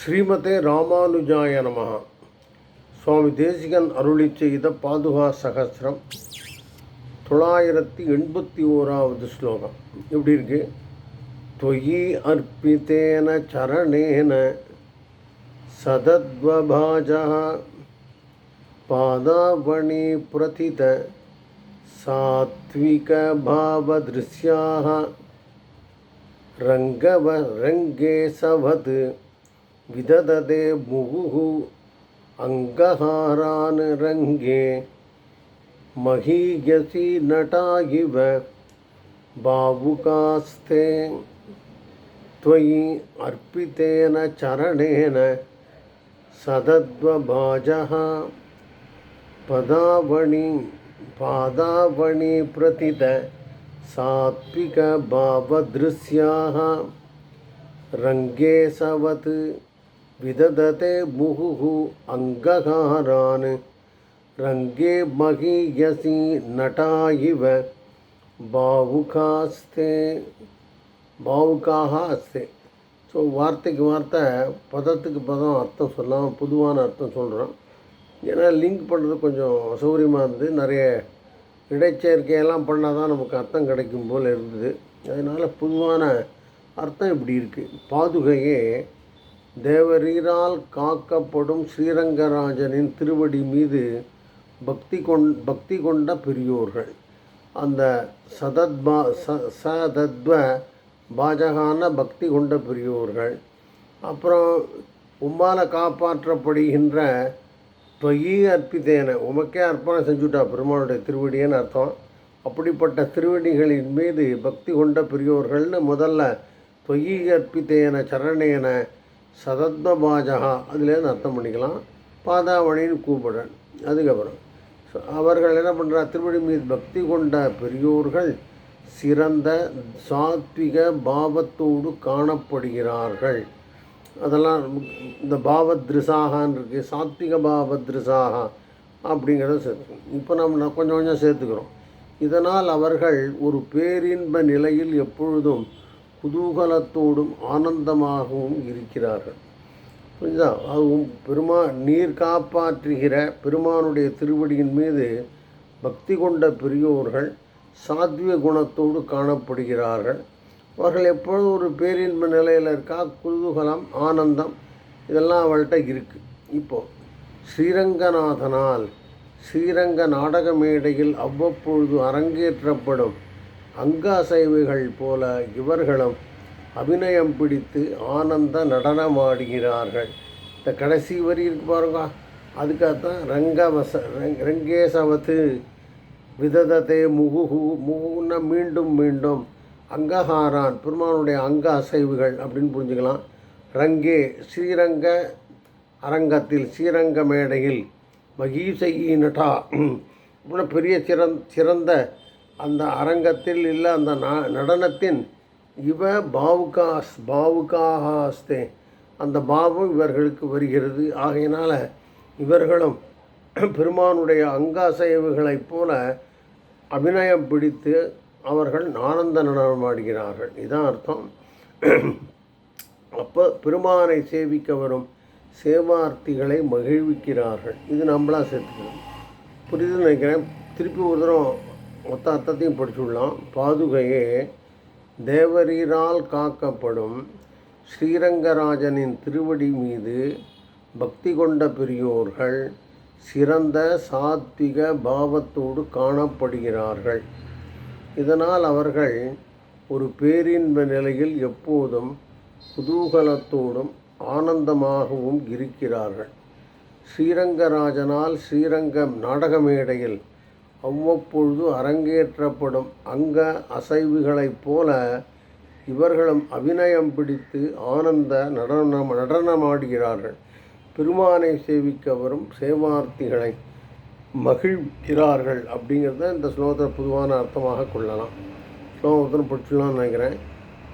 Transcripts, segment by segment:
ஸ்ரீமதே ராமானுஜாய நமகா சுவாமி தேசிகன் அருளி செய்த பாதுகா சகசிரம். தொள்ளாயிரத்தி எண்பத்தி ஓராவது ஸ்லோகம். எப்படி இருக்கு? தொயி அர்ப்பித்தேன சரணேன சதத்வபாஜா. பாதாவணி பிரதித சாத்விகபாவதிருஷ்யாக ரங்கவ ரங்கே विदधते मुहुः अङ्गहारान् रङ्गे महीयसि नटा इव भावुकास्ते त्वयि अर्पितेन चरणेन सदद्वभाजः पदावणि पादावणि प्रतित सात्विकभावदृश्याः रङ्गे सवत् विदधते मुहुः अङ्गहारान् रङ्गे महीयसि नटा इव பாவுகாஸ்தே பாவுகாக அஸ்தே ஸோ வார்த்தைக்கு வார்த்தை பதத்துக்கு பதம் அர்த்தம் சொல்லாமல் பொதுவான அர்த்தம் சொல்கிறோம் ஏன்னா லிங்க் பண்ணுறது கொஞ்சம் அசௌகரியமாக இருந்து நிறைய இடைச்சேர்க்கையெல்லாம் பண்ணால் தான் நமக்கு அர்த்தம் கிடைக்கும் போல் இருந்தது அதனால் பொதுவான அர்த்தம் இப்படி இருக்குது பாதுகையே தேவரீரால் காக்கப்படும் ஸ்ரீரங்கராஜனின் திருவடி மீது பக்தி கொண் பக்தி கொண்ட பெரியோர்கள். அந்த சதத்பா ச சதத்வ பாஜகான பக்தி கொண்ட பெரியோர்கள். அப்புறம் உம்மால் காப்பாற்றப்படுகின்ற தொயி அற்பித்தேன உமக்கே அர்ப்பணம் செஞ்சுட்டா பெருமாளுடைய திருவடின்னு அர்த்தம். அப்படிப்பட்ட திருவடிகளின் மீது பக்தி கொண்ட பெரியோர்கள்னு முதல்ல தொயி அற்பித்தேன சரணேன சதத்வபாஜகா அதுலேருந்து அர்த்தம் பண்ணிக்கலாம். பாதாவணின்னு கூப்பிடுறேன். அதுக்கப்புறம் அவர்கள் என்ன பண்ணுறா திருவடி மீது பக்தி கொண்ட பெரியோர்கள் சிறந்த சாத்விக பாவத்தோடு காணப்படுகிறார்கள். அதெல்லாம் இந்த பாவத்ரிசாகான் இருக்குது சாத்விக பாவத்ரிசாகா அப்படிங்கிறத சேர்த்துக்கணும். இப்போ நம்ம கொஞ்சம் கொஞ்சம் சேர்த்துக்கிறோம். இதனால் அவர்கள் ஒரு பேரின்ப நிலையில் எப்பொழுதும் குதூகலத்தோடும் ஆனந்தமாகவும் இருக்கிறார்கள். புரிஞ்சா அதுவும் பெருமா நீர் காப்பாற்றுகிற பெருமானுடைய திருவடியின் மீது பக்தி கொண்ட பெரியோர்கள் சாத்விய குணத்தோடு காணப்படுகிறார்கள். அவர்கள் எப்பொழுதும் ஒரு பேரின்ப நிலையில் இருக்கா? குதூகலம் ஆனந்தம் இதெல்லாம் அவள்கிட்ட இருக்குது இப்போது ஸ்ரீரங்கநாதனால் ஸ்ரீரங்க நாடக மேடையில் அவ்வப்பொழுது அரங்கேற்றப்படும் அங்க அசைவுகள் போல இவர்களும் அபிநயம் பிடித்து ஆனந்த நடனமாடுகிறார்கள். இந்த கடைசி வரி இருக்கு பாருங்க. அதுக்காகத்தான் ரங்கவச ரங் ரங்கேசவத்து விதததே முகுகு முகுன்னா மீண்டும் மீண்டும் அங்கஹாரான் பெருமானுடைய அங்க அசைவுகள் அப்படின்னு புரிஞ்சுக்கலாம். ரங்கே ஸ்ரீரங்க அரங்கத்தில் ஸ்ரீரங்க மேடையில் மகீசையி நட்டா இப்படின்னா பெரிய சிறந் சிறந்த அந்த அரங்கத்தில் இல்லை அந்த நடனத்தின் இவ பாவுகாஸ் பாவுகாஹாஸ்தே. அந்த பாவம் இவர்களுக்கு வருகிறது. ஆகையினால் இவர்களும் பெருமானுடைய அங்காசைவுகளைப் போல அபிநயம் பிடித்து அவர்கள் ஆனந்த நடனமாடுகிறார்கள் இதான் அர்த்தம். அப்போ பெருமானை சேவிக்க வரும் சேவார்த்திகளை மகிழ்விக்கிறார்கள். இது நம்மளாக சேர்த்துக்கணும். புரியுதுன்னு நினைக்கிறேன். திருப்பி ஒரு தரம் மொத்த அர்த்தத்தையும் படிச்சுடலாம் பாதுகையே தேவரீரால் காக்கப்படும் ஸ்ரீரங்கராஜனின் திருவடி மீது பக்தி கொண்ட பெரியோர்கள் சிறந்த சாத்விக பாவத்தோடு காணப்படுகிறார்கள். இதனால் அவர்கள் ஒரு பேரின்ப நிலையில் எப்போதும் குதூகலத்தோடும் ஆனந்தமாகவும் இருக்கிறார்கள். ஸ்ரீரங்கராஜனால் ஸ்ரீரங்கம் நாடக மேடையில் அவ்வப்பொழுது அரங்கேற்றப்படும் அங்க அசைவுகளைப் போல இவர்களும் அபிநயம் பிடித்து ஆனந்த நடனம் நடனமாடுகிறார்கள். பெருமானை சேவிக்க வரும் சேவார்த்திகளை மகிழ்கிறார்கள் அப்படிங்கிறத இந்த ஸ்லோகத்தை பொதுவான அர்த்தமாக கொள்ளலாம். ஸ்லோகத்தில் பிடிச்சலாம்னு நினைக்கிறேன்.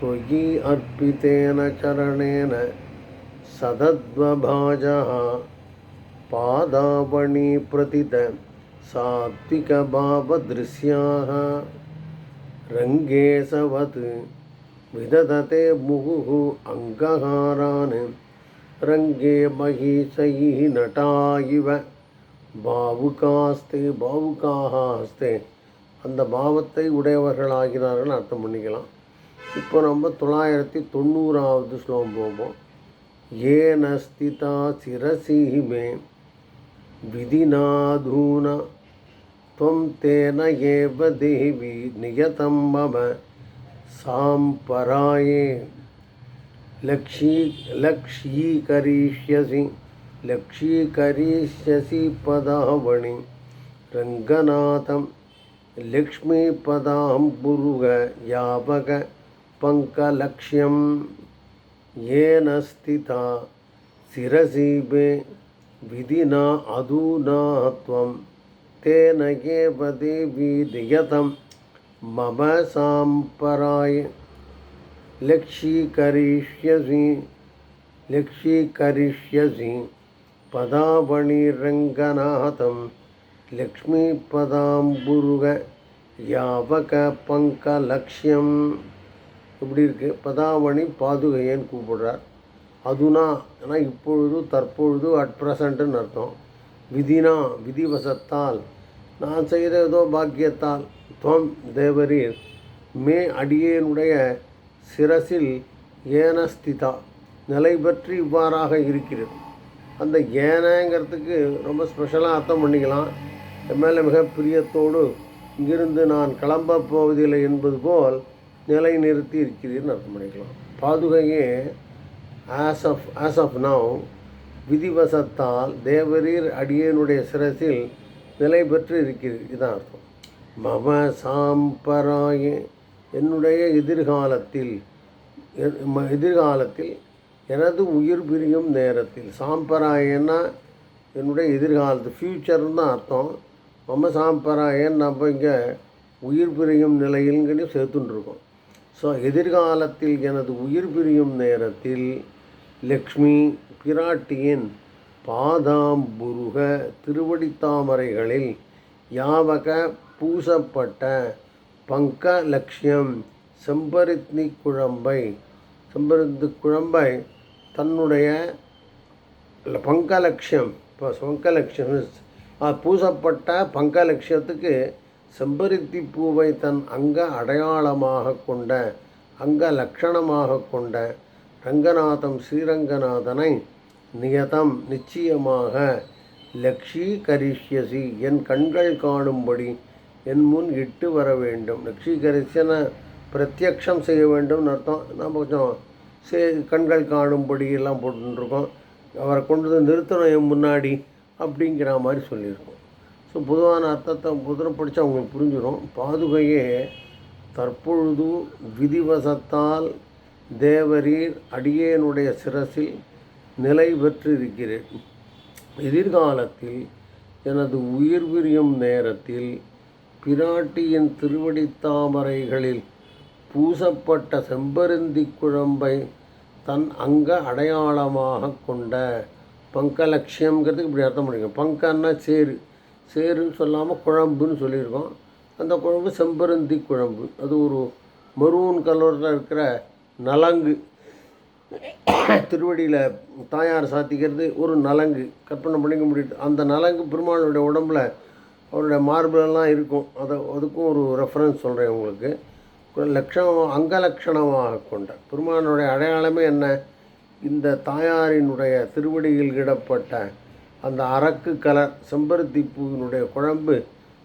தொயி அர்ப்பித்தேன சரணேன சதத்வபாஜா பாதாவணி பிரதித சாத்விகபாவதிருஷ்யாக रङ्गेशवत् विदधते मुहुः अङ्गहारान् ரங்கே மகிஷை நட்டா இவ பாவுகாஸ்தே பாவுகாஸ்தே அந்த பாவத்தை உடையவர்களாகிறார்கள் அர்த்தம் பண்ணிக்கலாம் இப்போ நம்ம தொள்ளாயிரத்தி தொண்ணூறாவது ஸ்லோகம் போவோம் ஏன ஸ்திதா சிரசி மே விதிநாதூன त्वं तेन एव देवी नियतं मम साम्पराये। लक्ष्यी लक्ष्यीकरिष्यसि लक्ष्यीकरिष्यसि पदावणि, रङ्गनाथं, लक्ष्मीपदां पुरुग, यावक, पङ्कलक्ष्यं। येन स्थिता, शिरसि मे विधिना अधुना त्वं तेन एव देवी नियतं मम साम्पराय लक्ष्यीकरिष्यसि लक्ष्यीकरिष्यसि पदावणिरङ्गनाथं லக்ஷ்மிபதாம்புருக யாவக பங்கலக்ஷ்யம் இப்படி இருக்கு பதாவணி பாதுகையன்னு கூப்பிடுறார் அதுனா ஏன்னா இப்பொழுது தற்பொழுது அட் ப்ரெசண்ட்டுன்னு அர்த்தம் விதினா விதிவசத்தால் நான் செய்த ஏதோ பாக்கியத்தால் துவம் தேவரீர் மே அடியேனுடைய சிரசில் ஏனஸ்திதா நிலை பற்றி இவ்வாறாக இருக்கிறது. அந்த ஏனங்கிறதுக்கு ரொம்ப ஸ்பெஷலாக அர்த்தம் பண்ணிக்கலாம். என் மேலே மிக பிரியத்தோடு இங்கிருந்து நான் கிளம்பப் போவதில்லை என்பது போல் நிலை நிறுத்தி இருக்கிறீர்னு அர்த்தம் பண்ணிக்கலாம். பாதுகையே as of as of now விதிவசத்தால் தேவரீர் அடியேனுடைய சிரசில் நிலை பெற்று இருக்கிறது. இதுதான் அர்த்தம். மம சாம்பராய என்னுடைய எதிர்காலத்தில் எ- ம- எதிர்காலத்தில் எனது உயிர் பிரியும் நேரத்தில். சாம்பராயன்னா என்னுடைய எதிர்காலத்து ஃப்யூச்சர்னு தான் அர்த்தம். மம சாம்பராயன் நம்ம இங்கே உயிர் பிரியும் நிலையில்ங்கன்னு சேர்த்துட்டுருக்கோம் ஸோ எதிர்காலத்தில் எனது உயிர் பிரியும் நேரத்தில் லக்ஷ்மி பிராட்டியின் பாதாம்புருக திருவடித்தாமரைகளில் யாவக பூசப்பட்ட பங்க லட்சியம் செம்பருத்தி குழம்பை செம்பருத்தி குழம்பை தன்னுடைய இல்லை பங்கலட்சியம் இப்போ பங்கலட்சியம் ஆ, பூசப்பட்ட பங்கலட்சியத்துக்கு செம்பருத்தி பூவை தன் அங்க அடையாளமாக கொண்ட அங்க லட்சணமாக கொண்ட ரங்கநாதம் ஸ்ரீரங்கநாதனை நியதம் நிச்சயமாக லக்ஷீகரிஷ்யசி என் கண்கள் காணும்படி என் முன் இட்டு வர வேண்டும். லக்ஷீகரிஷனை பிரத்யக்ஷம் செய்ய வேண்டும்னு அர்த்தம். நம்ம கொஞ்சம் சே கண்கள் காணும்படி எல்லாம் போட்டுருக்கோம். அவரை கொண்டு வந்து நிறுத்தணும் என் முன்னாடி அப்படிங்கிற மாதிரி சொல்லியிருக்கோம். ஸோ பொதுவான அர்த்தத்தை முதல்ல படித்தா அவங்களுக்கு புரிஞ்சிடும் பாதுகையே தற்பொழுது விதிவசத்தால் தேவரீர் அடியேனுடைய சிரசில் நிலை பெற்றிருக்கிறேன். எதிர்காலத்தில் எனது உயிர் பிரியும் நேரத்தில் பிராட்டியின் திருவடி தாமரைகளில் பூசப்பட்ட செம்பருந்தி குழம்பை தன் அங்க அடையாளமாக கொண்ட பங்கலட்சியம்ங்கிறதுக்கு இப்படி அர்த்தம் பண்ணிக்கோங்க பங்கன்னா சேரு. சேருன்னு சொல்லாமல் குழம்புன்னு சொல்லியிருக்கோம். அந்த குழம்பு செம்பருந்தி குழம்பு. அது ஒரு மரூன் கலரில் இருக்கிற நலங்கு. திருவடியில் தாயார் சாத்திக்கிறது ஒரு நலங்கு. கற்பனை பண்ணிக்க முடியுது. அந்த நலங்கு பெருமாளுடைய உடம்புல அவருடைய மார்பிளெல்லாம் இருக்கும். அதை அதுக்கும் ஒரு ரெஃபரன்ஸ் சொல்கிறேன் உங்களுக்கு. லட்சணம் அங்கலட்சணமாக கொண்ட பெருமானுடைய அடையாளமே என்ன? இந்த தாயாரினுடைய திருவடியில் இடப்பட்ட அந்த அரக்கு கலர் செம்பருத்தி பூவினுடைய குழம்பு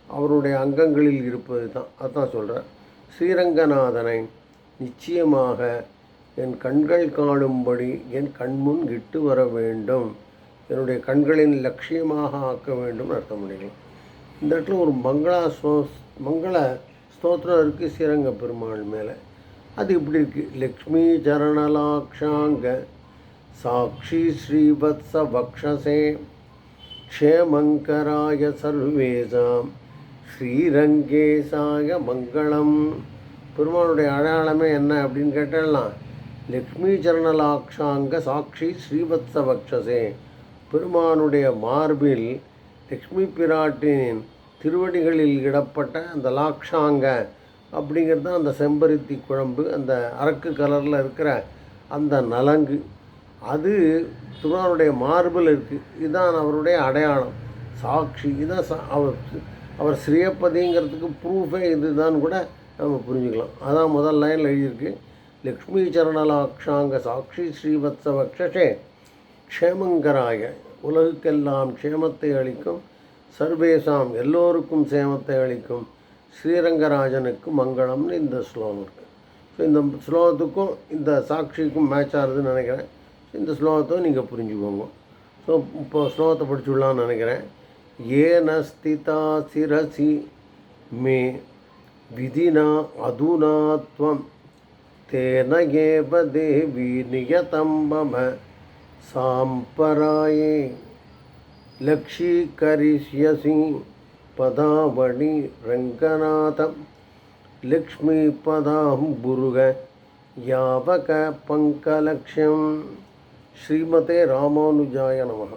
அவருடைய அங்கங்களில் இருப்பது தான் அதான் சொல்கிறார் ஸ்ரீரங்கநாதனை நிச்சயமாக என் கண்கள் காணும்படி என் கண்முன் இட்டு வர வேண்டும். என்னுடைய கண்களின் லட்சியமாக ஆக்க வேண்டும் அர்த்தம் பண்ணிக்கலாம் இந்த இடத்துல ஒரு மங்களா ஸ்தோ மங்கள ஸ்தோத்திரம் இருக்குது ஸ்ரீரங்க பெருமாள் மேலே. அது இப்படி இருக்குது லக்ஷ்மி சரணலாக்ஷாங்க சாட்சி ஸ்ரீவத்ச பக்ஷசே க்ஷேமங்கராய சர்வேசாம் ஸ்ரீரங்கேசாய மங்களம். பெருமானுடைய அடையாளமே என்ன அப்படின்னு கேட்டலாம் லக்ஷ்மி சாட்சி ஸ்ரீவத்ச பக்ஷசே பெருமானுடைய மார்பில் லக்ஷ்மி பிராட்டினின் திருவடிகளில் இடப்பட்ட அந்த லாக்ஷாங்க அப்படிங்கிறது தான் அந்த செம்பருத்தி குழம்பு அந்த அரக்கு கலரில் இருக்கிற அந்த நலங்கு அது திருவாரூருடைய மார்பில் இருக்குது இதுதான் அவருடைய அடையாளம். சாட்சி இதான் சா அவர் அவர் ஸ்ரீயப்பதிங்கிறதுக்கு ப்ரூஃபே இதுதான் கூட நம்ம புரிஞ்சுக்கலாம். அதான் முதல் லைனில் எழுதியிருக்கு. லக்ஷ்மி சாட்சி ஸ்ரீவத்சவக்ஷே க்ஷேமங்கராய உலகுக்கெல்லாம் க்ஷேமத்தை அளிக்கும். சர்வேசாம் எல்லோருக்கும் சேமத்தை அளிக்கும். ஸ்ரீரங்கராஜனுக்கு மங்களம்னு இந்த ஸ்லோகம் இருக்குது ஸோ இந்த ஸ்லோகத்துக்கும் இந்த சாட்சிக்கும் மேட்ச் ஆகுதுன்னு நினைக்கிறேன். இந்த ஸ்லோகத்தை நீங்கள் புரிஞ்சுக்கோங்க. ஸோ இப்போ ஸ்லோகத்தை படிச்சுடலான்னு நினைக்கிறேன். ஏன ஸ்திதா சிரசி மே விதினா அதுனா துவம். तेन एव देवी नियतं मम साम्पराये लक्षीकरिष्यसि पदावणि रङ्गनाथं लक्ष्मीपदाम्बुरुग यावक पङ्कलक्ष्यं श्रीमते रामानुजाय नमः